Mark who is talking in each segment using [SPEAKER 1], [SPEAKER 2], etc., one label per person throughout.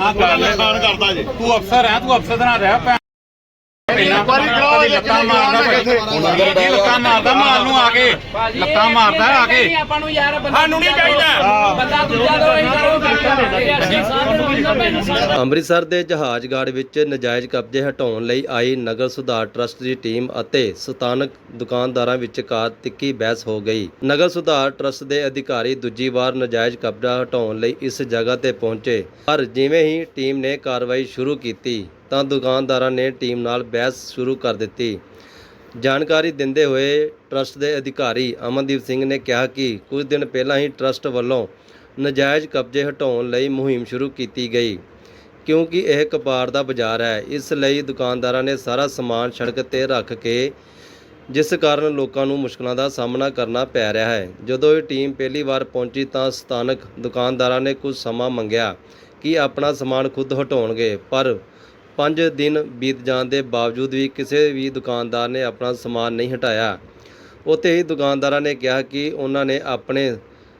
[SPEAKER 1] ਆ ਗੱਲ ਨੁਕਸਾਨ ਕਰਦਾ ਜੇ।
[SPEAKER 2] ਤੂੰ ਅਫਸਰ ਹੈ ਤੂੰ ਅਫਸਰ ਦਾ ਰਿਹਾ ਭੈਣ
[SPEAKER 1] ਵਾਰੀ ਕਰਾਓ ਇਹ
[SPEAKER 2] ਲੱਤਾਂ ਮਾਰਦਾ
[SPEAKER 1] ਕਿੱਥੇ?
[SPEAKER 2] ਕਿੱਥੇ ਲੱਤਾਂ ਮਾਰਦਾ ਮਾਲ ਨੂੰ ਆ ਕੇ ਲੱਤਾਂ ਮਾਰਦਾ ਆ ਕੇ
[SPEAKER 3] ਆਪਾਂ ਨੂੰ ਯਾਰ ਬੰਦਾ
[SPEAKER 2] ਸਾਨੂੰ ਨਹੀਂ ਚਾਹੀਦਾ
[SPEAKER 3] ਬੰਦਾ ਦੂਜਾ ਦੋ ਅਸੀਂ ਕਰੋ ਅਸੀਂ ਸਾਨੂੰ
[SPEAKER 4] ਅੰਮ੍ਰਿਤਸਰ ਦੇ ਜਹਾਜ਼ਗਾੜ ਵਿੱਚ ਨਜਾਇਜ਼ ਕਬਜ਼ੇ ਹਟਾਉਣ ਲਈ ਆਈ ਨਗਰ ਸੁਧਾਰ ਟਰਸਟ ਦੀ ਟੀਮ ਅਤੇ ਸਥਾਨਕ ਦੁਕਾਨਦਾਰਾਂ ਵਿਚਕਾਰ ਤਿੱਖੀ ਬਹਿਸ ਹੋ ਗਈ ਨਗਰ ਸੁਧਾਰ ਟਰਸਟ ਦੇ ਅਧਿਕਾਰੀ ਦੂਜੀ ਵਾਰ ਨਜਾਇਜ਼ ਕਬਜ਼ਾ ਹਟਾਉਣ ਲਈ ਇਸ ਜਗ੍ਹਾ ਤੇ ਪਹੁੰਚੇ ਪਰ ਜਿਵੇਂ ਹੀ ਟੀਮ ਨੇ ਕਾਰਵਾਈ ਸ਼ੁਰੂ ਕੀਤੀ ਤਾਂ ਦੁਕਾਨਦਾਰਾਂ ਨੇ ਟੀਮ ਨਾਲ ਬਹਿਸ ਸ਼ੁਰੂ ਕਰ ਦਿੱਤੀ। ਜਾਣਕਾਰੀ ਦਿੰਦੇ ਹੋਏ ਟਰਸਟ ਦੇ ਅਧਿਕਾਰੀ ਅਮਨਦੀਪ ਸਿੰਘ ਨੇ ਕਿਹਾ ਕਿ ਕੁਝ ਦਿਨ ਪਹਿਲਾਂ ਹੀ ਟਰਸਟ ਵੱਲੋਂ ਨਜਾਇਜ਼ ਕਬਜ਼ੇ ਹਟਾਉਣ ਲਈ ਮੁਹਿੰਮ ਸ਼ੁਰੂ ਕੀਤੀ ਗਈ, ਕਿਉਂਕਿ ਇਹ ਕਪਾੜ ਦਾ ਬਾਜ਼ਾਰ ਹੈ। ਇਸ ਲਈ ਦੁਕਾਨਦਾਰਾਂ ਨੇ ਸਾਰਾ ਸਮਾਨ ਸੜਕ ਤੇ ਰੱਖ ਕੇ, ਜਿਸ ਕਾਰਨ ਲੋਕਾਂ ਨੂੰ ਮੁਸ਼ਕਲਾਂ ਦਾ ਸਾਹਮਣਾ ਕਰਨਾ ਪੈ ਰਿਹਾ ਹੈ। ਜਦੋਂ ਇਹ ਟੀਮ ਪਹਿਲੀ ਵਾਰ ਪਹੁੰਚੀ ਤਾਂ ਸਥਾਨਕ ਦੁਕਾਨਦਾਰਾਂ ਨੇ ਕੁਝ ਸਮਾਂ ਮੰਗਿਆ ਕਿ ਆਪਣਾ ਸਮਾਨ ਖੁਦ ਹਟਾਉਣਗੇ, ਪਰ 5 ਦਿਨ ਬੀਤ ਜਾਣ ਦੇ ਬਾਵਜੂਦ ਵੀ ਕਿਸੇ ਵੀ ਦੁਕਾਨਦਾਰ ਨੇ ਆਪਣਾ ਸਮਾਨ ਨਹੀਂ ਹਟਾਇਆ। ਉੱਥੇ ਹੀ ਦੁਕਾਨਦਾਰਾਂ ਨੇ ਕਿਹਾ ਕਿ ਉਹਨਾਂ ਨੇ ਆਪਣੇ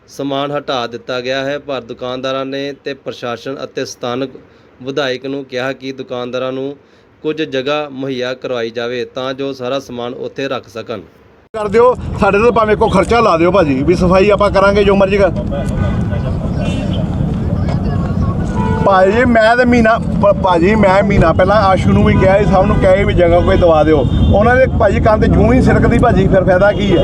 [SPEAKER 4] ਸਮਾਨ ਹਟਾ ਦਿੱਤਾ ਗਿਆ ਹੈ, ਪਰ ਦੁਕਾਨਦਾਰਾਂ ਨੇ ਤੇ ਪ੍ਰਸ਼ਾਸਨ ਅਤੇ ਸਥਾਨਕ ਵਿਧਾਇਕ ਨੂੰ ਕਿਹਾ ਕਿ ਦੁਕਾਨਦਾਰਾਂ ਨੂੰ ਕੁਝ ਜਗ੍ਹਾ ਮੁਹੱਈਆ ਕਰਵਾਈ ਜਾਵੇ ਤਾਂ ਜੋ ਸਾਰਾ ਸਮਾਨ ਉੱਥੇ ਰੱਖ ਸਕਣ।
[SPEAKER 1] ਕਰ ਦਿਓ, ਸਾਡੇ ਤੋਂ ਭਾਵੇਂ ਕੋ ਖਰਚਾ ਲਾ ਦਿਓ ਭਾਜੀ, ਵੀ ਸਫ਼ਾਈ ਆਪਾਂ ਕਰਾਂਗੇ ਜੋ ਮਰਜ਼ੀ ਕਰ। ਭਾਜੀ, ਮੈਂ ਤੇ ਮਹੀਨਾ ਭ- ਭਾਜੀ, ਮੈਂ ਮਹੀਨਾ ਪਹਿਲਾਂ ਆਸ਼ੂ ਨੂੰ ਵੀ ਕਿਹਾ ਸੀ, ਸਭ ਨੂੰ ਕਿਹਾ ਸੀ ਵੀ ਜਗ੍ਹਾ ਕੋਈ ਦਵਾ ਦਿਓ। ਉਹਨਾਂ ਦੇ ਭਾਜੀ ਕੰਨ ਤੇ ਜੂੰ ਹੀ ਸਿਰਕਦੀ ਭਾਜੀ, ਫਿਰ ਫਾਇਦਾ ਕੀ ਹੈ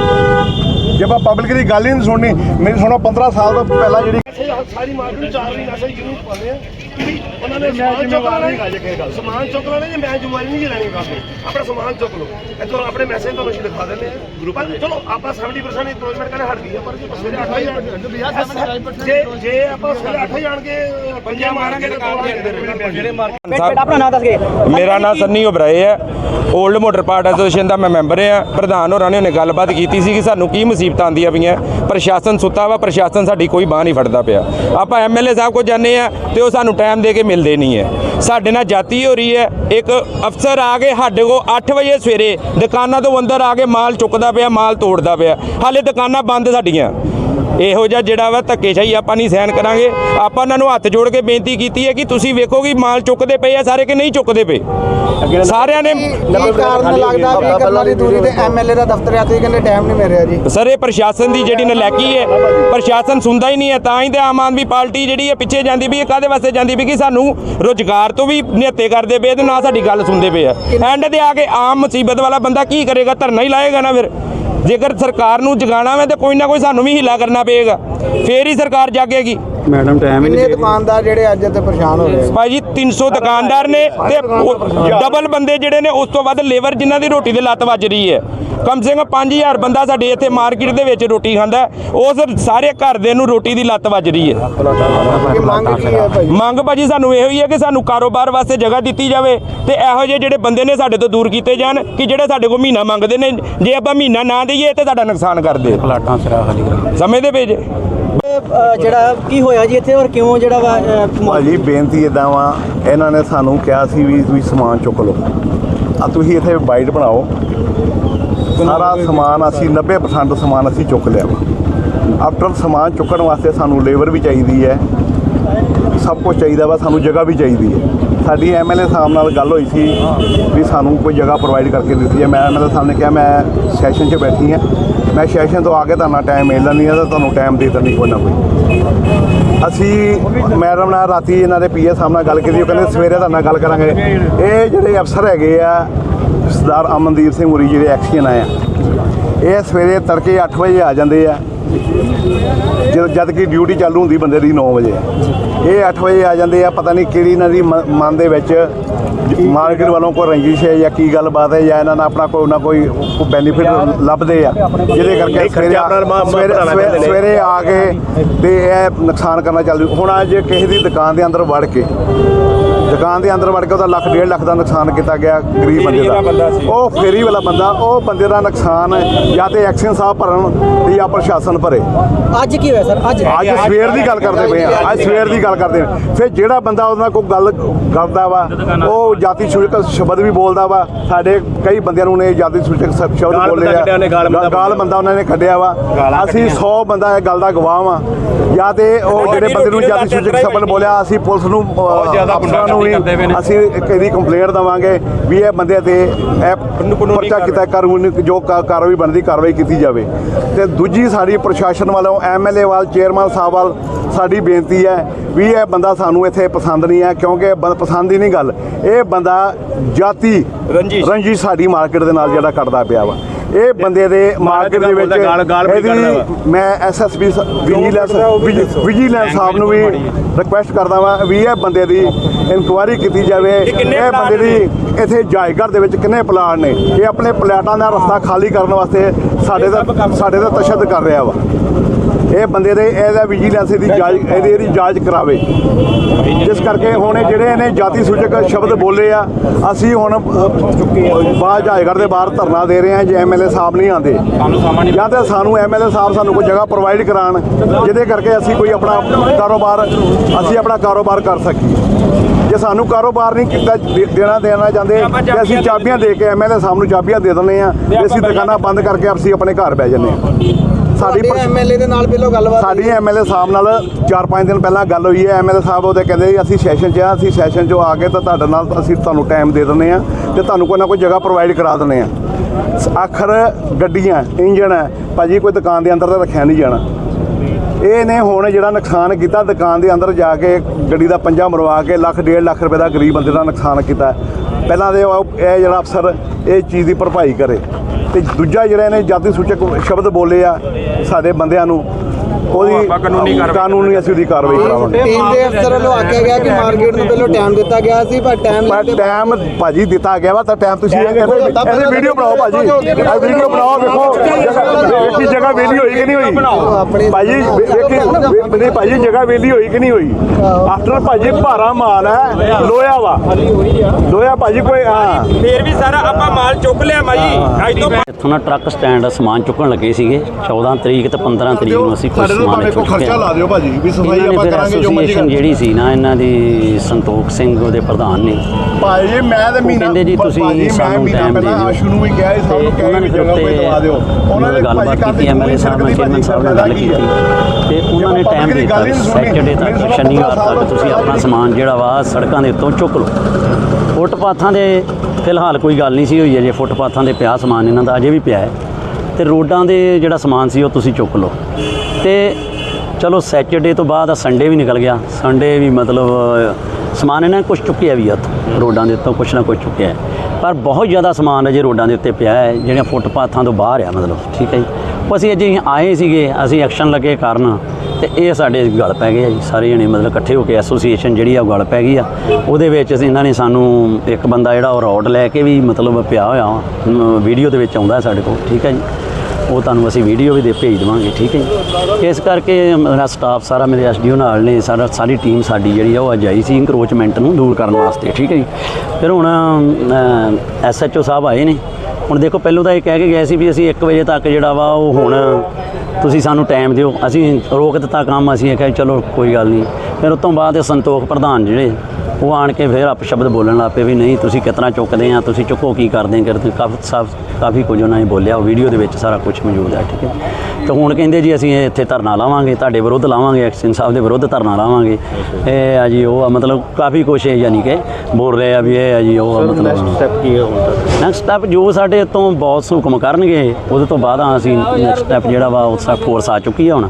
[SPEAKER 1] ਜੇ ਆਪਾਂ ਪਬਲਿਕ ਦੀ ਗੱਲ ਹੀ ਨਹੀਂ ਸੁਣਨੀ, ਮੇਰੀ ਸੁਣੋ 15 ਸਾਲ ਤੋਂ ਪਹਿਲਾਂ ਜਿਹੜੀ
[SPEAKER 5] ਸਾਰੀ ਮਾਰਕੀਟ ਨੂੰ ਚਾਰ ਮਹੀਨੇ ਸੇ ਯੂਜ਼ ਪਾਉਂਦੇ ਆ। ਕਿ ਵੀ ਉਹਨਾਂ ਨੇ ਸਮਾਨ ਚੁੱਕ ਲੈਣਾ ਸਮਾਨ ਚੁੱਕ ਲੈਣਾ ਜੇ ਮੈਂ ਜ਼ਿੰਮੇਵਾਰੀ ਨਹੀਂ ਲੈਣੀ ਕਰਦੇ ਆਪਣਾ ਸਮਾਨ ਚੁੱਕ ਲਓ। ਇੱਥੋਂ ਆਪਣੇ ਮੈਸੇਜ ਤੁਹਾਨੂੰ ਅਸੀਂ ਦਿਖਾ ਦਿੰਦੇ ਆ ਗਰੁੱਪ ਚਲੋ ਆਪਾਂ 70% ਇੰਪਲੋਇਮੈਂਟ ਕਰਨੇ ਹਟ ਗਈ ਆ ਪਰ ਜੇ ਸਵੇਰੇ 8 ਵਜੇ ਜੇ ਜੇ ਆਪਾਂ ਸਵੇਰੇ 8 ਜਾਣਗੇ ਪੰਜਾ ਮਾਰਾਂਗੇ ਤਾਂ ਕੋਲ ਜਿਹੜੇ
[SPEAKER 3] ਆਪਣਾ ਨਾਮ ਦੱਸ ਕੇ।
[SPEAKER 6] ਮੇਰਾ ਨਾਮ ਸੰਨੀ ਉਬਰਾਏ ਹੈ 올ਡ ਮੋਟਰ ਪਾਰਟ ਐਸੋਸੀਏਸ਼ਨ ਦਾ ਮੈਂ ਮੈਂਬਰ ਹਾਂ ਪ੍ਰਧਾਨ ਹੋਰਾਂ ਨੇ ਉਹਨੇ ਗੱਲਬਾਤ ਕੀਤੀ ਸੀ ਕਿ ਸਾਨੂੰ ਕੀ ਮੁਸੀਬਤਾਂ ਆਉਂਦੀਆਂ ਪਈਆਂ। ਪ੍ਰਸ਼ਾਸਨ ਸੁੱਤਾ ਵਾ ਪ੍ਰਸ਼ਾਸਨ ਸਾਡੀ ਕੋਈ ਬਾਹ ਨਹੀਂ ਫੜਦਾ ਪਿਆ। ਆਪਾਂ ਐਮਐਲਏ ਸਾਹਿਬ ਕੋਲ ਜਾਂਦੇ ਆ ਤੇ ਉਹ ਸਾਨੂੰ ਟਾਈਮ ਦੇ ਕੇ ਮਿਲਦੇ ਨਹੀਂ ਹੈ। ਸਾਡੇ ਨਾਲ ਜਾਤੀ ਹੋ ਰਹੀ ਹੈ। ਇੱਕ ਅਫਸਰ ਆ ਕੇ ਸਾਡੇ ਕੋਲ 8 ਵਜੇ ਸਵੇਰੇ ਦੁਕਾਨਾਂ ਤੋਂ ਅੰਦਰ ਆ ਕੇ ਮਾਲ ਚੁੱਕਦਾ ਪਿਆ, ਮਾਲ ਤੋੜਦਾ ਪਿਆ। ਹਾਲੇ ਦੁਕਾਨਾਂ ਬੰਦ ਸਾਡੀਆਂ। ਇਹੋ ਜਿਹਾ ਜਿਹੜਾ ਵਾ ਧੱਕੇਸ਼ਾਹੀ ਆਪਾਂ ਨਹੀਂ ਸਹਿਣ ਕਰਾਂਗੇ। ਆਪਾਂ ਉਹਨਾਂ ਨੂੰ ਹੱਥ ਜੋੜ ਕੇ ਬੇਨਤੀ ਕੀਤੀ ਹੈ ਕਿ ਤੁਸੀਂ ਵੇਖੋ ਕਿ ਮਾਲ ਚੁੱਕਦੇ ਪਏ ਆ ਸਾਰੇ ਕਿ ਨਹੀਂ ਚੁੱਕਦੇ ਪਏ। ਸਾਰਿਆਂ ਨੇ
[SPEAKER 7] ਕਾਰਨ ਲੱਗਦਾ ਵੀ ਕਰਨਾ ਦੀ ਦੂਰੀ ਤੇ ਐਮਐਲਏ ਦਾ ਦਫ਼ਤਰ ਆ ਤੁਸੀਂ ਕਹਿੰਦੇ ਟਾਈਮ ਨਹੀਂ ਮਿਲ ਰਿਹਾ ਜੀ।
[SPEAKER 6] ਸਰ ਇਹ ਪ੍ਰਸ਼ਾਸਨ ਦੀ ਜਿਹੜੀ ਨਲਾਇਕੀ ਹੈ ਪ੍ਰਸ਼ਾਸਨ ਸੁਣਦਾ ਹੀ ਨਹੀਂ ਹੈ ਤਾਂ ਹੀ ਤੇ ਆਮ ਆਦਮੀ ਪਾਰਟੀ ਜਿਹੜੀ ਹੈ ਪਿੱਛੇ ਜਾਂਦੀ ਵੀ ਇਹ ਕਾਦੇ ਵਾਸਤੇ ਜਾਂਦੀ ਵੀ ਕਿ ਸਾਨੂੰ ਰੋਜ਼ਗਾਰ ਤੋਂ ਵੀ ਨਿਹੱਤੇ ਕਰਦੇ ਪਏ ਤੇ ਨਾ ਸਾਡੀ ਗੱਲ ਸੁਣਦੇ ਪਏ ਆ। ਐਂਡ ਤੇ ਆ ਕੇ ਆਮ ਮੁਸੀਬਤ ਵਾਲਾ ਬੰਦਾ ਕੀ ਕਰੇਗਾ ਧਰਨਾ ਹੀ ਲਾਏਗਾ ਨਾ ਫਿਰ। ਜੇਕਰ ਸਰਕਾਰ ਨੂੰ ਜਗਾਣਾ ਵੇ ਤੇ ਕੋਈ ਨਾ ਕੋਈ ਸਾਨੂੰ ਵੀ ਹਿੱਲਾ ਕਰਨਾ ਪਏਗਾ। ਫੇਰ ਹੀ ਸਰਕਾਰ ਜਾਗੇਗੀ।
[SPEAKER 7] ਕਿੰਨੇ ਦੁਕਾਨਦਾਰ ਜਿਹੜੇ ਅੱਜ ਇੱਥੇ ਪਰੇਸ਼ਾਨ ਹੋ ਰਹੇ ਆ?
[SPEAKER 6] ਭਾਈ ਜੀ 300 ਦੁਕਾਨਦਾਰ ਨੇ ਤੇ ਡਬਲ ਬੰਦੇ ਜਿਹੜੇ ਨੇ ਉਸ ਤੋਂ ਵੱਧ ਲੇਬਰ ਜਿਨ੍ਹਾਂ ਦੀ ਰੋਟੀ ਦੇ ਲੱਤ ਵੱਜ ਰਹੀ ਹੈ। ਕਮ ਸੇ ਕਮ 5000 ਬੰਦਾ ਸਾਡੇ ਇੱਥੇ ਮਾਰਕੀਟ ਦੇ ਵਿੱਚ ਰੋਟੀ ਖਾਂਦਾ ਹੈ। ਉਸ ਸਾਰੇ ਘਰ ਦੇ ਨੂੰ ਰੋਟੀ ਦੀ ਲੱਤ ਵੱਜ ਰਹੀ ਹੈ।
[SPEAKER 7] ਮੰਗ ਕੀ ਹੈ ਭਾਈ?
[SPEAKER 6] ਮੰਗ ਭਾਜੀ ਸਾਨੂੰ ਇਹੋ ਹੀ ਹੈ ਕਿ ਸਾਨੂੰ ਕਾਰੋਬਾਰ ਵਾਸਤੇ ਜਗ੍ਹਾ ਦਿੱਤੀ ਜਾਵੇ ਤੇ ਇਹੋ ਜਿਹੇ ਜਿਹੜੇ ਬੰਦੇ ਨੇ ਸਾਡੇ ਤੋਂ ਦੂਰ ਕੀਤੇ ਜਾਣ ਕਿ ਜਿਹੜੇ ਸਾਡੇ ਕੋਲ ਮਹੀਨਾ ਮੰਗਦੇ ਨੇ। ਜੇ ਆਪਾਂ ਮਹੀਨਾ ਨਾ ਦਈਏ ਤੇ ਤੁਹਾਡਾ ਨੁਕਸਾਨ ਕਰਦੇ ਪਲਾਟਾਂ ਸਿਰਾ ਖਾਲੀ ਕਰਾ ਸਮਝਦੇ ਪਏ ਜੇ
[SPEAKER 7] ਜਿਹੜਾ ਕੀ ਹੋਇਆ ਜੀ ਇੱਥੇ ਔਰ ਕਿਉਂ ਜਿਹੜਾ ਵਾ
[SPEAKER 1] ਭਾਜੀ ਬੇਨਤੀ ਇਦਾਂ ਵਾ ਇਹਨਾਂ ਨੇ ਸਾਨੂੰ ਕਿਹਾ ਸੀ ਵੀ ਤੁਸੀਂ ਸਮਾਨ ਚੁੱਕ ਲਓ। ਆ ਤੁਸੀਂ ਇੱਥੇ ਬਾਈਟ ਬਣਾਓ। ਸਾਰਾ ਸਮਾਨ ਅਸੀਂ 90% ਸਮਾਨ ਅਸੀਂ ਚੁੱਕ ਲਿਆ ਵਾ। ਆਫਟਰ ਸਮਾਨ ਚੁੱਕਣ ਵਾਸਤੇ ਸਾਨੂੰ ਲੇਬਰ ਵੀ ਚਾਹੀਦੀ ਹੈ। ਸਭ ਕੁਝ ਚਾਹੀਦਾ ਵਾ ਸਾਨੂੰ ਜਗ੍ਹਾ ਵੀ ਚਾਹੀਦੀ ਹੈ। ਸਾਡੀ ਐਮਐਲਏ ਸਾਹਿਬ ਨਾਲ ਗੱਲ ਹੋਈ ਸੀ ਵੀ ਸਾਨੂੰ ਕੋਈ ਜਗ੍ਹਾ ਪ੍ਰੋਵਾਈਡ ਕਰਕੇ ਦਿੱਤੀ ਹੈ। ਮੈਂ ਐਮਐਲਏ ਸਾਹਿਬ ਨੇ ਕਿਹਾ, ਮੈਂ ਸੈਸ਼ਨ 'ਚ ਬੈਠੀ ਹਾਂ। ਮੈਂ ਸੈਸ਼ਨ ਤੋਂ ਆ ਕੇ ਤੁਹਾਨੂੰ ਟਾਈਮ ਮਿਲਣਾ ਨਹੀਂ ਹੈ ਤਾਂ ਤੁਹਾਨੂੰ ਟਾਈਮ ਦੇ ਦਿੰਦੀ ਕੋਈ ਨਾ ਕੋਈ। ਅਸੀਂ ਮੈਡਮ ਨਾਲ ਰਾਤੀ ਇਹਨਾਂ ਦੇ ਪੀਏ ਸਾਹਿਬ ਨਾਲ ਗੱਲ ਕੀਤੀ, ਉਹ ਕਹਿੰਦੇ ਸਵੇਰੇ ਤੁਹਾਡੇ ਨਾਲ ਗੱਲ ਕਰਾਂਗੇ। ਇਹ ਜਿਹੜੇ ਅਫਸਰ ਹੈਗੇ ਆ, ਸਰਦਾਰ ਅਮਨਦੀਪ ਸਿੰਘ ਉਰੀ ਜਿਹੜੇ ਐਕਸ਼ਨ ਆਏ ਆ। ਇਹ ਸਵੇਰੇ ਤੜਕੇ 8 ਵਜੇ ਆ ਜਾਂਦੇ ਆ। ਜਦੋਂ ਜਦ ਕਿ ਡਿਊਟੀ ਚਾਲੂ ਹੁੰਦੀ ਬੰਦੇ ਦੀ 9 ਵਜੇ। ਇਹ 8 ਵਜੇ ਆ ਜਾਂਦੇ ਆ ਪਤਾ ਨਹੀਂ ਕਿਹੜੀ ਇਹਨਾਂ ਦੀ ਮ- ਮਨ ਦੇ ਵਿੱਚ ਮਾਰਕੀਟ ਵੱਲੋਂ ਕੋਈ ਰੰਜਿਸ਼ ਹੈ ਜਾਂ ਕੀ ਗੱਲਬਾਤ ਹੈ ਜਾਂ ਇਹਨਾਂ ਨਾਲ ਆਪਣਾ ਕੋਈ ਨਾ ਕੋਈ ਬੈਨੀਫਿਟ ਲੱਭਦੇ ਆ। ਜਿਹਦੇ ਕਰਕੇ ਸਵੇਰੇ ਸਵੇਰੇ ਸਵੇਰੇ- ਸਵੇਰੇ ਆ ਕੇ ਤੇ ਇਹ ਨੁਕਸਾਨ ਕਰਨਾ ਚੱਲਦੀ ਹੁਣ ਅੱਜ ਕਿਸੇ ਦੀ ਦੁਕਾਨ ਦੇ ਅੰਦਰ ਵੜ ਕੇ ਦੁਕਾਨ ਦੇ ਅੰਦਰ ਵੜ ਕੇ ਉਹਦਾ ਲੱਖ ਡੇਢ ਲੱਖ ਦਾ ਨੁਕਸਾਨ ਕੀਤਾ ਗਿਆ ਗਰੀਬ ਬੰਦੇ ਦਾ। ਉਹ ਫੇਰੀ ਵਾਲਾ ਬੰਦਾ ਉਹ ਬੰਦੇ ਦਾ ਨੁਕਸਾਨ ਜਾਂ ਤੇ ਐਕਸ਼ਨ ਸਾਹਿਬ ਭਰਨ ਤੇ ਜਾਂ ਪ੍ਰਸ਼ਾਸਨ ਭਰੇ।
[SPEAKER 7] ਅੱਜ ਕੀ ਹੋਇਆ ਸਰ? ਅੱਜ?
[SPEAKER 1] ਅੱਜ ਸਵੇਰ ਦੀ ਗੱਲ ਕਰਦੇ ਪਏ ਆ। ਅੱਜ ਸਵੇਰ ਦੀ ਗੱਲ ਕਰਦੇ ਆ। ਫਿਰ ਜਿਹੜਾ ਬੰਦਾ ਉਹਨਾਂ ਕੋਲ ਗੱਲ ਕਰਦਾ ਵਾ ਉਹ ਜਾਤੀ ਸੂਚਕ ਸ਼ਬਦ ਵੀ ਬੋਲਦਾ ਵਾ। ਸਾਡੇ ਕਈ ਬੰਦਿਆਂ ਨੂੰ ਨੇ ਜਾਤੀ ਸੂਚਕ ਸ਼ਬਦ ਬੋਲੇ
[SPEAKER 6] ਬੰਦਾ
[SPEAKER 1] ਆ।
[SPEAKER 6] ਗਾਲ ਬੰਦਾ
[SPEAKER 1] ਉਹਨਾਂ ਨੇ ਕੱਢਿਆ ਵਾ। ਅਸੀਂ 100 ਬੰਦਾ ਇਹ ਗੱਲ ਦਾ ਗਵਾਹ ਵਾ। ਜਾਂ ਤੇ ਉਹ ਜਿਹੜੇ ਬੰਦੇ ਨੂੰ ਜਾਤੀ ਸੂਚਕ ਸ਼ਬਦ ਬੋਲਿਆ ਅਸੀਂ ਪੁਲਿਸ ਅਫਸਰਾਂ ਨੂੰ ਵੀ
[SPEAKER 6] ਨੇ।
[SPEAKER 1] ਅਸੀਂ ਇੱਕ ਇਹਦੀ ਕੰਪਲੇਂਟ ਦਵਾਂਗੇ ਵੀ ਇਹ ਬੰਦੇ ਤੇ ਇਹ ਪਰਚਾ ਕੀਤਾ। ਕਾਨੂੰਨੀ ਜੋ ਕਾਰਵਾਈ ਬਣਦੀ ਕਾਰਵਾਈ ਕੀਤੀ ਜਾਵੇ ਤੇ ਦੂਜੀ ਸਾਡੀ ਪ੍ਰਸ਼ਾਸਨ ਵੱਲੋਂ ਐਮਐਲਏ ਵੱਲ ਚੇਅਰਮੈਨ ਸਾਹਿਬ ਵੱਲ ਸਾਡੀ ਬੇਨਤੀ ਹੈ ਵੀ ਇਹ ਬੰਦਾ ਸਾਨੂੰ ਇੱਥੇ ਪਸੰਦ ਨਹੀਂ ਹੈ ਕਿਉਂਕਿ ਪਸੰਦ ਹੀ ਨਹੀਂ ਗੱਲ ਇਹ ਬੰਦਾ ਜਾਤੀ।
[SPEAKER 6] ਰੰਜਿਸ਼
[SPEAKER 1] ਸਾਡੀ ਮਾਰਕੀਟ ਦੇ ਨਾਲ ਜਿਹੜਾ ਕੱਢਦਾ ਪਿਆ ਵਾ ਇਹ ਬੰਦੇ ਦੇ ਮਾਰਕੀਟ ਦੇ ਵਿੱਚ ਇਹਦੀ ਮੈਂ ਐਸਐਸਪੀ ਵਿਜੀਲੈਂਸ। ਵਿਜੀਲੈਂਸ ਸਾਹਿਬ ਨੂੰ ਵੀ ਰਿਕੁਐਸਟ ਕਰਦਾ ਵਾਂ ਵੀ ਇਹ ਬੰਦੇ ਦੀ ਇਨਕੁਆਇਰੀ ਕੀਤੀ ਜਾਵੇ। ਇਹ ਬੰਦੇ ਦੀ ਇੱਥੇ ਜਾਇਗਰ ਦੇ ਵਿੱਚ ਕਿੰਨੇ ਪਲਾਟ ਨੇ? ਇਹ ਆਪਣੇ ਪਲਾਟਾਂ ਦਾ ਰਸਤਾ ਖਾਲੀ ਕਰਨ ਵਾਸਤੇ ਸਾਡੇ ਦਾ ਸਾਡੇ ਦਾ ਤਸ਼ੱਦਦ ਕਰ ਰਿਹਾ ਵਾ। ਇਹ ਬੰਦੇ ਦੇ ਇਹਦਾ ਵਿਜੀਲੈਂਸ ਦੀ ਜਾਂਚ ਇਹਦੀ ਇਹਦੀ ਜਾਂਚ ਕਰਾਵੇ। ਜਿਸ ਕਰਕੇ ਹੁਣ ਇਹ ਜਿਹੜੇ ਇਹਨੇ ਜਾਤੀ ਸੂਚਕ ਸ਼ਬਦ ਬੋਲੇ ਆ ਅਸੀਂ ਹੁਣ ਬਾਹਰ ਜਾਇਗਰ ਦੇ ਬਾਹਰ ਧਰਨਾ ਦੇ ਰਹੇ ਹਾਂ ਜੇ ਐਮਐਲਏ ਸਾਹਿਬ ਨਹੀਂ ਆਉਂਦੇ। ਜਾਂ ਤਾਂ ਸਾਨੂੰ ਐਮਐਲਏ ਸਾਹਿਬ ਸਾਨੂੰ ਕੋਈ ਜਗ੍ਹਾ ਪ੍ਰੋਵਾਈਡ ਕਰਾਣ ਜਿਹਦੇ ਕਰਕੇ ਅਸੀਂ ਕੋਈ ਆਪਣਾ ਕਾਰੋਬਾਰ ਅਸੀਂ ਆਪਣਾ ਕਾਰੋਬਾਰ ਕਰ ਸਕੀਏ। ਜੇ ਸਾਨੂੰ ਕਾਰੋਬਾਰ ਨਹੀਂ ਕੀਤਾ ਦੇਣਾ ਦੇਣਾ ਚਾਹੁੰਦੇ ਤੇ ਅਸੀਂ ਚਾਬੀਆਂ ਦੇ ਕੇ ਐਮਐਲਏ ਸਾਹਿਬ ਨੂੰ ਚਾਬੀਆਂ ਦੇ ਦਿੰਦੇ ਆ ਤੇ ਅਸੀਂ ਦੁਕਾਨਾਂ ਬੰਦ ਕਰਕੇ ਅਸੀਂ ਆਪਣੇ ਘਰ ਬਹਿ ਜੰਨੇ ਆ ਸਾਡੀ
[SPEAKER 7] ਐਮਐਲਏ ਦੇ ਨਾਲ ਪਹਿਲਾਂ ਗੱਲਬਾਤ
[SPEAKER 1] ਸਾਡੀ ਐਮਐਲਏ ਸਾਹਿਬ ਨਾਲ 4-5 ਦਿਨ ਪਹਿਲਾਂ ਗੱਲ ਹੋਈ ਹੈ। ਐਮਐਲਏ ਸਾਹਿਬ ਉਹਦੇ ਕਹਿੰਦੇ ਅਸੀਂ ਸੈਸ਼ਨ 'ਚ ਆ ਅਸੀਂ ਸੈਸ਼ਨ 'ਚੋਂ ਆ ਕੇ ਤਾਂ ਤੁਹਾਡੇ ਨਾਲ ਅਸੀਂ ਤੁਹਾਨੂੰ ਟਾਈਮ ਦੇ ਦਿੰਦੇ ਆ ਤੇ ਤੁਹਾਨੂੰ ਕੋਈ ਨਾ ਕੋਈ ਜਗ੍ਹਾ ਪ੍ਰੋਵਾਈਡ ਕਰਾ ਦਿੰਦੇ ਆ ਆਖਰ ਗੱਡੀਆਂ ਇੰਜਣ ਹੈ। ਭਾਜੀ ਕੋਈ ਦੁਕਾਨ ਦੇ ਅੰਦਰ ਤਾਂ ਰੱਖਿਆ ਨਹੀਂ ਜਾਣਾ। ਇਹ ਨੇ ਹੁਣ ਜਿਹੜਾ ਨੁਕਸਾਨ ਕੀਤਾ, ਦੁਕਾਨ ਦੇ ਅੰਦਰ ਜਾ ਕੇ ਗੱਡੀ ਦਾ ਪੰਜਾ ਮਰਵਾ ਕੇ ਲੱਖ, ਡੇਢ ਲੱਖ ਰੁਪਏ ਦਾ ਗਰੀਬ ਬੰਦੇ ਦਾ ਨੁਕਸਾਨ ਕੀਤਾ। ਪਹਿਲਾਂ ਦੇ ਉਹ- ਇਹ ਜਿਹੜਾ ਅਫਸਰ ਇਹ ਚੀਜ਼ ਦੀ ਭਰਪਾਈ ਕਰੇ। ਤੇ ਦੂਜਾ ਜਿਹੜਾ ਇਹਨੇ ਜਾਤੀ ਸੂਚਕ ਸ਼ਬਦ ਬੋਲੇ ਆ ਸਾਡੇ ਬੰਦਿਆਂ ਨੂੰ ਉਹਦੀ
[SPEAKER 6] ਆਪਾਂ ਕਾਨੂੰਨੀ ਕਾਰਵਾਈ
[SPEAKER 1] ਕਾਨੂੰਨੀ ਅਸੀਂ ਉਹਦੀ ਕਾਰਵਾਈ ਕਰਾਵਾਂਗੇ।
[SPEAKER 7] ਟੀਮ ਦੇ ਅਫਸਰ ਵੱਲੋਂ ਆਖਿਆ ਗਿਆ ਕਿ ਮਾਰਕੀਟ ਨੂੰ ਪਹਿਲਾਂ ਟਾਈਮ ਦਿੱਤਾ ਗਿਆ ਸੀ ਪਰ ਟਾਈਮ
[SPEAKER 1] ਪਰ ਟਾਈਮ ਭਾਜੀ ਦਿੱਤਾ ਗਿਆ ਵਾ ਤਾਂ ਟਾਈਮ ਤੁਸੀਂ ਇਹਦੀ ਵੀਡੀਓ ਬਣਾਓ ਭਾਜੀ। ਇਹ ਵੀਡੀਓ ਬਣਾਓ ਵੇਖੋ ਵੇਖੀ ਜਗ੍ਹਾ ਵੇਲੀ ਹੋਈ ਕਿ ਨਹੀਂ ਹੋਈ? ਭਾਜੀ ਵੇਖੀ ਨਹੀਂ ਭਾਜੀ ਜਗ੍ਹਾ ਵੇਲੀ ਹੋਈ ਕਿ ਨਹੀਂ ਹੋਈ? ਆਫਟਰ ਭਾਜੀ ਭਾਰਾ ਮਾਲ ਹੈ ਲੋਹਾ ਵਾ। ਲੋਹਾ ਭਾਜੀ ਕੋਈ ਹਾਂ।
[SPEAKER 6] ਫੇਰ ਵੀ ਸਾਰਾ ਆਪਾਂ ਮਾਲ ਚੁੱਕ ਲਿਆ ਮਾਈ ਅੱਜ ਤੋਂ
[SPEAKER 8] ਇੱਥੋਂ ਨਾ ਟਰੱਕ ਸਟੈਂਡ ਸਮਾਨ ਚੁੱਕਣ ਲੱਗੇ ਸੀਗੇ। 14 ਤਰੀਕ ਤੇ 15 ਤਰੀਕ ਨੂੰ ਅਸੀਂ
[SPEAKER 1] ਸਾਡੇ
[SPEAKER 8] ਸਮਾਨ
[SPEAKER 1] ਭਾਵੇਂ ਕੋਈ ਖਰਚਾ ਲਾ ਦਿਓ ਭਾਜੀ ਵੀ ਸਫ਼ਾਈ
[SPEAKER 8] ਨੇ
[SPEAKER 1] ਆਪਾਂ ਕਰਾਂਗੇ ਜੋ ਮਰਜ਼ੀ
[SPEAKER 8] ਜਿਹੜੀ ਸੀ ਨਾ ਇਹਨਾਂ ਦੀ ਸੰਤੋਖ ਸਿੰਘ ਉਹਦੇ ਪ੍ਰਧਾਨ ਨੇ।
[SPEAKER 1] ਭਾਜੀ ਮੈਂ ਤੇ ਮਹੀਨਾ
[SPEAKER 8] ਕਹਿੰਦੇ ਜੀ ਤੁਸੀਂ ਸਾਨੂੰ time ਦੇ ਦਿਓ।
[SPEAKER 1] ਆਸ਼ੂ ਨੂੰ ਵੀ ਕਿਹਾ ਸੀ ਸਭ ਨੂੰ
[SPEAKER 8] ਤੇ
[SPEAKER 1] ਕਿਹਾ
[SPEAKER 8] ਨੇ ਫਿਰ
[SPEAKER 1] ਜਗ੍ਹਾ ਕੋਈ ਦਵਾ ਦਿਓ। ਉਹਨਾਂ ਨੇ
[SPEAKER 8] ਗੱਲਬਾਤ ਕੀਤੀ ਐਮਐਲਏ ਸਾਹਿਬ ਨਾਲ ਚੇਅਰਮੈਨ ਸਾਹਿਬ ਨਾਲ ਗੱਲ ਕੀਤੀ। ਤੇ ਉਹਨਾਂ ਨੇ ਟਾਈਮ ਦੇ ਦਿੱਤਾ ਸੈਟਰਡੇ ਤੱਕ ਸ਼ਨੀਵਾਰ ਤੱਕ ਤੁਸੀਂ ਆਪਣਾ ਸਮਾਨ ਜਿਹੜਾ ਵਾ ਸੜਕਾਂ ਦੇ ਉੱਤੋਂ ਚੁੱਕ ਲਓ। ਫੁੱਟਪਾਥਾਂ ਦੇ ਫਿਲਹਾਲ ਕੋਈ ਗੱਲ ਨਹੀਂ ਸੀ ਹੋਈ ਅਜੇ ਫੁੱਟਪਾਥਾਂ ਦੇ ਪਿਆ ਸਮਾਨ ਇਹਨਾਂ ਦਾ ਅਜੇ ਵੀ ਪਿਆ ਹੈ। ਤੇ ਰੋਡਾਂ ਦੇ ਜਿਹੜਾ ਸਮਾਨ ਸੀ ਉਹ ਤੁਸੀਂ ਚੁੱਕ ਲਓ। ਤੇ ਚਲੋ ਸੈਚਰਡੇ ਤੋਂ ਬਾਅਦ ਸੰਡੇ ਵੀ ਨਿਕਲ ਗਿਆ। ਸੰਡੇ ਵੀ ਮਤਲਬ ਸਮਾਨ ਇਹਨਾਂ ਨੇ ਕੁਝ ਚੁੱਕਿਆ ਵੀ ਆ ਉੱਥੋਂ। ਰੋਡਾਂ ਦੇ ਉੱਤੋਂ ਕੁਛ ਨਾ ਕੁਛ ਚੁੱਕਿਆ ਪਰ ਬਹੁਤ ਜ਼ਿਆਦਾ ਸਮਾਨ ਅਜੇ ਰੋਡਾਂ ਦੇ ਉੱਤੇ ਪਿਆ ਹੈ, ਜਿਹੜੀਆਂ ਫੁੱਟਪਾਥਾਂ ਤੋਂ ਬਾਹਰ ਆ ਮਤਲਬ, ਠੀਕ ਹੈ ਜੀ। ਉਹ ਅਸੀਂ ਅਜੇ ਆਏ ਸੀਗੇ, ਅਸੀਂ ਐਕਸ਼ਨ ਲੱਗੇ ਕਾਰਨ। ਤੇ ਇਹ ਸਾਡੇ ਗਲ ਪੈ ਗਏ ਆ ਜੀ। ਸਾਰੇ ਜਣੇ ਮਤਲਬ ਇਕੱਠੇ ਹੋ ਕੇ ਐਸੋਸੀਏਸ਼ਨ ਜਿਹੜੀ ਆ ਉਹ ਗਲ ਪੈ ਗਈ ਆ। ਉਹਦੇ ਵਿੱਚ ਅਸੀਂ ਇਹਨਾਂ ਨੇ ਸਾਨੂੰ ਇੱਕ ਬੰਦਾ ਜਿਹੜਾ ਉਹ ਰੋਡ ਲੈ ਕੇ ਵੀ ਮਤਲਬ ਪਿਆ ਹੋਇਆ ਵਾ। ਵੀਡੀਓ ਦੇ ਵਿੱਚ ਆਉਂਦਾ ਸਾਡੇ ਕੋਲ, ਠੀਕ ਹੈ ਜੀ। ਉਹ ਤੁਹਾਨੂੰ ਅਸੀਂ ਵੀਡੀਓ ਵੀ ਦੇ ਭੇਜ ਦੇਵਾਂਗੇ, ਠੀਕ ਹੈ ਜੀ। ਇਸ ਕਰਕੇ ਮੇਰਾ ਸਟਾਫ ਸਾਰਾ ਮੇਰੇ ਐਸਡੀਓ ਨਾਲ ਨੇ, ਸਾਰਾ ਸਾਰੀ ਟੀਮ ਸਾਡੀ ਜਿਹੜੀ ਆ ਉਹ ਅੱਜ ਆਈ ਸੀ ਇੰਕਰੋਚਮੈਂਟ ਨੂੰ ਦੂਰ ਕਰਨ ਵਾਸਤੇ, ਠੀਕ ਹੈ ਜੀ। ਫਿਰ ਹੁਣ ਐਸਐਚਓ ਸਾਹਿਬ ਆਏ ਨੇ। ਹੁਣ ਦੇਖੋ, ਪਹਿਲੋਂ ਤਾਂ ਇਹ ਕਹਿ ਕੇ ਗਏ ਸੀ ਵੀ ਅਸੀਂ 1 ਵਜੇ ਤੱਕ ਜਿਹੜਾ ਵਾ ਉਹ ਹੁਣ ਤੁਸੀਂ ਸਾਨੂੰ ਟਾਈਮ ਦਿਓ। ਅਸੀਂ ਰੋਕ ਦਿੱਤਾ ਕੰਮ, ਅਸੀਂ ਇਹ ਕਿਹਾ ਚਲੋ ਕੋਈ ਗੱਲ ਨਹੀਂ। ਫਿਰ ਉਸ ਤੋਂ ਬਾਅਦ ਸੰਤੋਖ ਪ੍ਰਧਾਨ ਜਿਹੜੇ ਉਹ ਆਣ ਕੇ ਫਿਰ ਆਪ ਸ਼ਬਦ ਬੋਲਣ ਲੱਗ ਪਏ ਵੀ ਨਹੀਂ ਤੁਸੀਂ ਕਿਤਨਾ ਚੁੱਕਦੇ ਆ ਤੁਸੀਂ ਚੁੱਕੋ ਕੀ ਕਰਦੇ ਕਰਦੇ ਕਾਫੀ ਕੁਝ ਉਹਨਾਂ ਨੇ ਬੋਲਿਆ ਉਹ ਵੀਡੀਓ ਦੇ ਵਿੱਚ ਸਾਰਾ ਕੁਝ ਮੌਜੂਦ ਹੈ ਠੀਕ ਹੈ। ਤੇ ਹੁਣ ਕਹਿੰਦੇ ਜੀ ਅਸੀਂ ਇੱਥੇ ਧਰਨਾ ਲਾਵਾਂਗੇ ਤੁਹਾਡੇ ਵਿਰੁੱਧ ਲਾਵਾਂਗੇ ਐਕਸ਼ਨ ਸਾਹਿਬ ਦੇ ਵਿਰੁੱਧ ਧਰਨਾ ਲਾਵਾਂਗੇ। ਇਹ ਆ ਜੀ ਉਹ ਆ ਮਤਲਬ ਕਾਫੀ ਕੁਝ ਹੈ ਯਾਨੀ ਕਿ ਬੋਲ ਰਹੇ ਆ ਵੀ ਇਹ ਆ ਜੀ ਉਹ ਆ ਮਤਲਬ ਸਟੈਪ ਕੀ ਹੈ ਨੈਕਸਟ ਸਟੈਪ ਜੋ ਸਾਡੇ ਤੋਂ ਬੌਸ ਹੁਕਮ ਕਰਨਗੇ ਉਹਦੇ ਤੋਂ ਬਾਅਦ ਅਸੀਂ ਨੈਕਸਟ ਸਟੈਪ ਜਿਹੜਾ ਵਾ ਉਹ ਸਾ ਫੋਰਸ ਆ ਚੁੱਕੀ ਹੈ ਹੁਣ।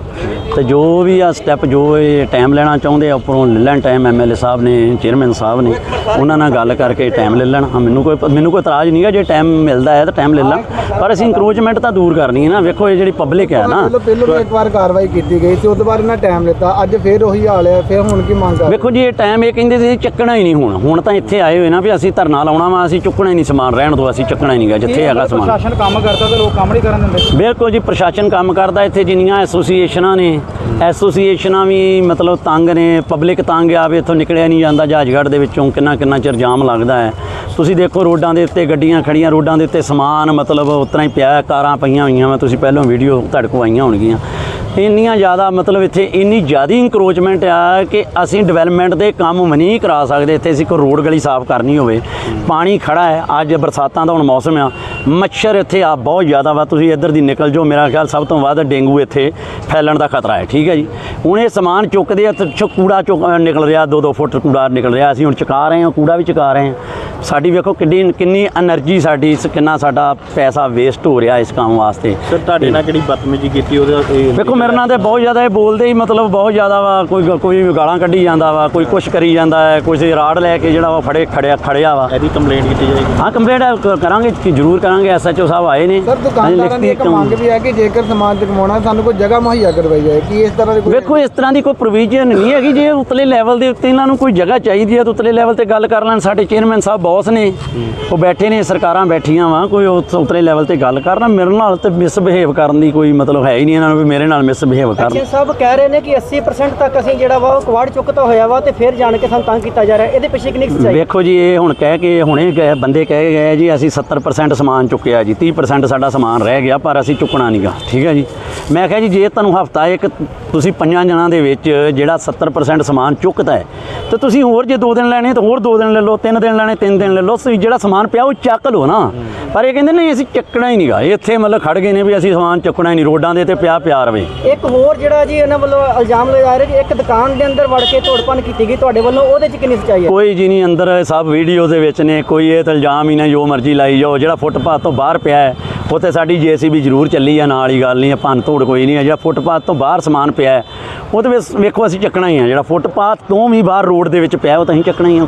[SPEAKER 8] ਤੇ ਜੋ ਵੀ ਆ ਸਟੈਪ ਜੋ ਇਹ ਟਾਈਮ ਲੈਣਾ ਚਾਹੁੰਦੇ ਆ ਉੱਪਰੋਂ ਲੈ ਲੈਣ ਟਾਈਮ ਐਮਐਲਏ ਸਾਹਿਬ ਨੇ ਚੇਅਰਮੈਨ ਸਾਹਿਬ ਨੇ ਉਹਨਾਂ ਨਾਲ ਗੱਲ ਕਰਕੇ ਟਾਈਮ ਲੈ ਲੈਣ। ਹਾਂ ਮੈਨੂੰ ਕੋਈ ਮੈਨੂੰ ਕੋਈ ਇਤਰਾਜ਼ ਨਹੀਂਗਾ ਜੇ ਟਾਈਮ ਮਿਲਦਾ ਹੈ ਤਾਂ ਟਾਈਮ ਲੈ ਲੈਣ ਪਰ ਅਸੀਂ ਇੰਕਰੋਚਮੈਂਟ ਤਾਂ ਦੂਰ ਕਰਨੀ ਹੈ ਨਾ। ਵੇਖੋ ਇਹ ਜਿਹੜੀ ਪਬਲਿਕ ਹੈ ਨਾ।
[SPEAKER 7] ਪਹਿਲਾਂ ਵੀ ਇੱਕ ਵਾਰ ਕਾਰਵਾਈ ਕੀਤੀ ਗਈ ਸੀ ਉਸ ਤੋਂ ਬਾਅਦ ਇਹਨਾਂ ਟਾਈਮ ਲਿੱਤਾ। ਅੱਜ ਫੇਰ ਉਹੀ ਹਾਲ ਹੈ ਫਿਰ ਹੁਣ ਕੀ ਮੰਗ ਕਰ
[SPEAKER 8] ਵੇਖੋ ਜੀ ਇਹ ਟਾਈਮ ਇਹ ਕਹਿੰਦੇ ਸੀ ਚੱਕਣਾ ਹੀ ਨਹੀਂ ਹੁਣ। ਹੁਣ ਤਾਂ ਇੱਥੇ ਆਏ ਹੋਏ ਨਾ ਵੀ ਅਸੀਂ ਧਰਨਾ ਲਾਉਣਾ ਵਾ ਅਸੀਂ ਚੁੱਕਣਾ ਹੀ ਨਹੀਂ ਸਮਾਨ ਰਹਿਣ ਦੋ ਅਸੀਂ ਚੱਕਣਾ ਹੀ ਨਹੀਂਗਾ ਜਿੱਥੇ ਹੈਗਾ ਸਮਾਨ।
[SPEAKER 7] ਕੰਮ ਕਰਦਾ ਤੇ ਲੋਕ ਕੰਮ ਨਹੀਂ ਕਰਨ ਦਿੰਦੇ।
[SPEAKER 8] ਬਿਲਕੁਲ ਜੀ ਪ੍ਰਸ਼ਾਸਨ ਕੰਮ ਕਰਦਾ ਇੱਥੇ ਜਿੰਨੀਆਂ ਐਸੋਸੀਏਸ਼ਨਾਂ ਨੇ ਐਸੋਸੀਏਸ਼ਨਾਂ ਵੀ ਮਤਲਬ ਤੰਗ ਨੇ, ਪਬਲਿਕ ਤੰਗ ਆ ਵੀ ਇੱਥੋਂ ਨਿਕਲਿਆ ਨਹੀਂ ਜਾਂਦਾ ਜਹਾਜਗੜ੍ਹ ਦੇ ਵਿੱਚੋਂ, ਕਿੰਨਾ ਕਿੰਨਾ ਚਿਰ ਜਾਮ ਲੱਗਦਾ ਹੈ। ਤੁਸੀਂ ਦੇਖੋ ਰੋਡਾਂ ਦੇ ਉੱਤੇ ਗੱਡੀਆਂ ਖੜੀਆਂ, ਰੋਡਾਂ ਦੇ ਉੱਤੇ ਸਮਾਨ ਮਤਲਬ ਉਤਨਾ ਹੀ ਪਿਆ, ਕਾਰਾਂ ਪਈਆਂ ਹੋਈਆਂ ਵਾ। ਤੁਸੀਂ ਪਹਿਲਾਂ ਵੀਡੀਓ ਤੁਹਾਡੇ ਕੋਲ ਆਈਆਂ ਹੋਣਗੀਆਂ। ਇੰਨੀਆਂ ਜ਼ਿਆਦਾ ਮਤਲਬ ਇੱਥੇ ਇੰਨੀ ਜ਼ਿਆਦਾ ਇਨਕਰੋਚਮੈਂਟ ਆ ਕਿ ਅਸੀਂ ਡਿਵੈਲਪਮੈਂਟ ਦੇ ਕੰਮ ਮਨੀ ਕਰਾ ਸਕਦੇ। ਇੱਥੇ ਅਸੀਂ ਕੋਈ ਰੋਡ ਗਲੀ ਸਾਫ਼ ਕਰਨੀ ਹੋਵੇ ਪਾਣੀ ਖੜਾ ਹੈ ਅੱਜ ਬਰਸਾਤਾਂ ਦਾ ਹੁਣ ਮੌਸਮ ਆ ਮੱਛਰ ਇੱਥੇ ਆ ਬਹੁਤ ਜ਼ਿਆਦਾ ਵਾ। ਤੁਸੀਂ ਇੱਧਰ ਦੀ ਨਿਕਲ ਜਾਓ ਮੇਰਾ ਖਿਆਲ ਸਭ ਤੋਂ ਵੱਧ ਡੇਂਗੂ ਇੱਥੇ ਫੈਲਣ ਦਾ ਖਤਰਾ ਹੈ ਠੀਕ ਹੈ ਜੀ। ਹੁਣ ਇਹ ਸਮਾਨ ਚੁੱਕਦੇ ਆ ਤੇ ਕੂੜਾ ਚੁੱਕ ਨਿਕਲ ਰਿਹਾ 2-2 ਫੁੱਟ ਕੂੜਾ ਨਿਕਲ ਰਿਹਾ ਅਸੀਂ ਹੁਣ ਚੁਕਾ ਰਹੇ ਹਾਂ ਕੂੜਾ ਵੀ ਚੁਕਾ ਰਹੇ ਹਾਂ। ਸਾਡੀ ਵੇਖੋ ਕਿੱਡੀ ਕਿੰਨੀ એનર્ਜੀ ਸਾਡੀ ਕਿੰਨਾ ਸਾਡਾ ਪੈਸਾ ਵੇਸਟ ਹੋ ਰਿਹਾ ਇਸ ਕੰਮ ਵਾਸਤੇ।
[SPEAKER 9] ਸਰ ਤੁਹਾਡੇ ਨਾਲ ਕਿਹੜੀ ਬਦਤਮੀਜ਼ੀ ਕੀਤੀ ਉਹਦੇ
[SPEAKER 8] ਵੇਖੋ ਮੇਰੇ ਨਾਲ ਤੇ ਬਹੁਤ ਜ਼ਿਆਦਾ ਇਹ ਬੋਲਦੇ ਹੀ ਮਤਲਬ ਬਹੁਤ ਜ਼ਿਆਦਾ ਵਾ ਕੋਈ ਕੋਈ ਗਾਲਾਂ ਕੱਢੀ ਜਾਂਦਾ ਵਾ ਕੋਈ ਕੁਛ ਕਰੀ ਜਾਂਦਾ ਹੈ ਕੋਈ ਰਾੜ ਲੈ ਕੇ ਜਿਹੜਾ ਵਾ ਫੜੇ ਖੜਿਆ ਖੜਿਆ ਵਾ।
[SPEAKER 9] ਇਹਦੀ ਕੰਪਲੇਂਟ ਕੀਤੀ ਜਾਏਗੀ।
[SPEAKER 8] ਹਾਂ ਕੰਪਲੇਂਟ ਕਰਾਂਗੇ ਕਿ ਜ਼ਰੂਰ ਕਰਾਂਗੇ ਐਸਐਚਓ ਸਾਹਿਬ ਆਏ ਨੇ।
[SPEAKER 7] ਸਰ ਦੁਕਾਨਦਾਰਾਂ ਦੀ ਇੱਕ ਮੰਗ ਵੀ ਹੈ ਕਿ ਜੇਕਰ ਸਮਾਨ ਚੁਕਵਾਉਣਾ ਸਾਨੂੰ ਕੋਈ ਜਗ੍ਹਾ ਮੁਹੱਈਆ ਕਰਵਾਈ ਜਾਏ ਕਿ ਇਸ ਤਰ੍ਹਾਂ ਦੀ ਕੋਈ
[SPEAKER 8] ਵੇਖੋ ਇਸ ਤਰ੍ਹਾਂ ਦੀ ਕੋਈ ਪ੍ਰੋਵੀਜ਼ਨ ਨਹੀਂ ਹੈਗੀ ਜੇ ਉਤਲੇ ਲੈਵਲ ਦੇ ਉੱਤੇ ਇਹਨਾਂ ਨੂੰ ਕੋਈ ਜਗ੍ਹਾ ਚਾਹੀਦੀ ਹੈ ਤਾਂ ਉਤਲੇ ਲੈਵਲ ਤੇ ਗੱਲ ਕਰ ਲੈਣ ਸਾਡੇ ਚੇਅਰਮੈਨ ਸਾਹਿਬ ਬੌਸ ਨੇ ਉਹ ਬੈਠੇ ਨੇ ਸਰਕਾਰਾਂ ਬੈਠੀਆਂ ਵਾ ਕੋਈ ਉਤਲੇ ਲੈਵਲ ਤੇ ਗੱਲ ਕਰਨਾ ਮੇਰੇ ਨਾਲ ਤੇ ਮਿਸਬਿਹੇਵ ਕਰਨ ਦੀ ਕੋਈ ਮਤਲਬ ਹੈ ਹੀ ਨਹੀਂ ਇਹਨਾਂ ਨੂੰ ਵੀ ਮੇਰੇ ਨਾਲ ਮਿਸਬਿਹੇਵ ਕਰਨ
[SPEAKER 10] ਸਾਹਿਬ ਕਹਿ ਰਹੇ ਨੇ ਕਿ 80% ਤੱਕ ਅਸੀਂ ਜਿਹੜਾ ਵਾ ਉਹ ਕੁਆੜ ਚੁੱਕਤਾ ਹੋਇਆ ਵਾ ਤੇ ਫਿਰ ਜਾਣ ਕੇ ਸਾਨੂੰ ਤੰਗ ਕੀਤਾ ਜਾ ਰਿਹਾ। ਇਹਦੇ ਪਿੱਛੇ ਕਿੰਨੀ ਸੱਚਾਈ?
[SPEAKER 8] ਵੇਖੋ ਜੀ ਇਹ ਹੁਣ ਕਹਿ ਕੇ ਹੁਣੇ ਗਏ ਬੰਦੇ ਕਹਿ ਗਏ ਜੀ ਅਸੀਂ 70% ਸਮਾਨ ਚੁੱਕਿਆ ਜੀ 30% ਸਾਡਾ ਸਮਾਨ ਰਹਿ ਗਿਆ ਪਰ ਅਸੀਂ ਚੁੱਕਣਾ ਨਹੀਂਗਾ ਠੀਕ ਹੈ ਜੀ? ਮੈਂ ਕਿਹਾ ਜੀ ਜੇ ਤੁਹਾਨੂੰ ਹਫਤਾ ਇੱਕ ਤੁਸੀਂ ਪੰਜਾਂ ਜਣਾਂ ਦੇ ਵਿੱਚ ਜਿਹੜਾ 70% ਸਮਾਨ ਚੁੱਕਦਾ ਹੈ ਤੇ ਤੁਸੀਂ ਹੋਰ ਜੇ 2 ਦਿਨ ਲੈਣੇ ਤਾਂ ਹੋਰ 2 ਦਿਨ ਲੈ ਲਓ 3 ਦਿਨ ਲੈਣੇ 3 ਦਿਨ ਲੈ ਲਓ ਤੁਸੀਂ ਜਿਹੜਾ ਸਮਾਨ ਪਿਆ ਉਹ ਚੱਕ ਲਓ ਨਾ। ਪਰ ਇਹ ਕਹਿੰਦੇ ਨਹੀਂ ਅਸੀਂ ਚੱਕਣਾ ਹੀ ਨਹੀਂਗਾ ਇੱਥੇ ਮਤਲਬ ਖੜ ਗਏ ਨੇ ਵੀ ਅਸੀਂ ਸਮਾਨ ਚੁੱਕਣਾ ਹੀ ਨਹੀਂ ਰੋਡਾਂ ਦੇ ਤੇ ਪਿਆ ਪਿਆ ਰਵੇ।
[SPEAKER 10] ਇੱਕ ਹੋਰ ਜਿਹੜਾ ਜੀ ਇਹਨਾਂ ਵੱਲੋਂ ਇਲਜ਼ਾਮ ਲਗਾਇਆ ਰਿਹਾ ਕਿ ਇੱਕ ਦੁਕਾਨ ਦੇ ਅੰਦਰ ਵੜ ਕੇ ਤੋੜਪਨ ਕੀਤੀ ਗਈ ਤੁਹਾਡੇ ਵੱਲੋਂ, ਉਹਦੇ 'ਚ ਕਿੰਨੀ ਸਚਾਈ ਹੈ?
[SPEAKER 8] ਕੋਈ ਜੀ ਨਹੀਂ, ਅੰਦਰ ਸਭ ਵੀਡੀਓ ਦੇ ਵਿੱਚ ਨੇ, ਕੋਈ ਇਹ ਤਾਂ ਇਲਜ਼ਾਮ ਹੀ ਨਾ ਜੋ ਮਰਜ਼ੀ ਲਾਈ ਜਾਓ, ਜਿਹੜਾ ਫੁੱਟਪਾਥ ਤੋਂ ਬਾਹਰ ਪਿਆ ਹੈ, ਉੱਥੇ ਸਾਡੀ ਜੀਸੀਬੀ ਜ਼ਰੂਰ ਚੱਲੀ ਆ, ਨਾਲ ਹੀ ਗੱਲ ਨਹੀਂ ਹੈ ਭੰਨ ਤੋੜ ਕੋਈ ਨਹੀਂ ਹੈ ਜਿਹੜਾ ਫੁੱਟਪਾਥ ਤੋਂ ਬਾਹਰ ਸਮਾਨ ਪਿਆ ਉਹਦੇ ਵਿੱਚ ਵੇਖੋ ਅਸੀਂ ਚੱਕਣਾ ਹੀ ਆ, ਜਿਹੜਾ ਫੁੱਟਪਾਥ ਤੋਂ ਵੀ ਬਾਹਰ ਰੋਡ ਦੇ ਵਿੱਚ ਪਿਆ, ਉਹ ਤਾਂ ਅਸੀਂ ਚੱਕਣਾ ਹੀ ਆ।